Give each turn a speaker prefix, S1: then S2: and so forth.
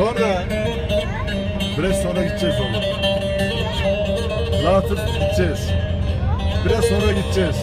S1: Sonra biraz sonra gideceğiz oğlum. Rahatız gideceğiz. Biraz sonra gideceğiz.